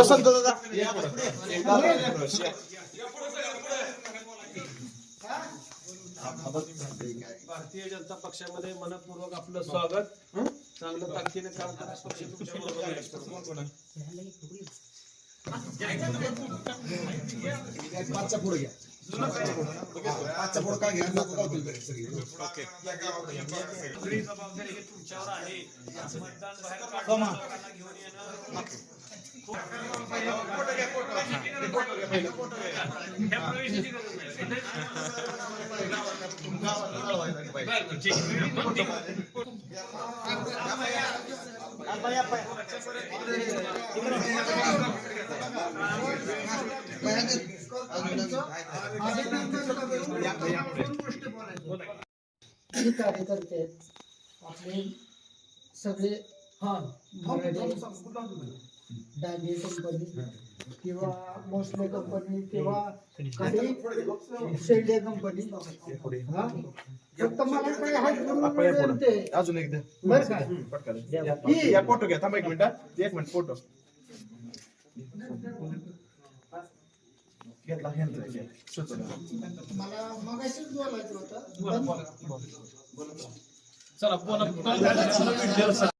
वसंत दादा भारतीय जनता पक्षामध्ये मनपूर्वक आपलं स्वागत चांगलं ताकदीने काम करा पक्ष तुमच्यापुढे घ्या पाचचा पुढे काय घ्या लोक गावतील घरी सगळी. सगळी जबाबदारी ही तुमच्यावर आहे मतदान बाहेर काढून घेऊन येणं ह्या प्रवेशाची गरज कार्यकर्ते आहेत आपले सगळे हा डांगे कंपनी किंवा भोसले कंपनी किंवा काही शेंडे कंपनी फक्त मला काही हात करून अजून एकदा बरं का फ़ोटो घ्या थांबा एक मिनिट एक मिनिट फ़ोटो घेतला चला बोला.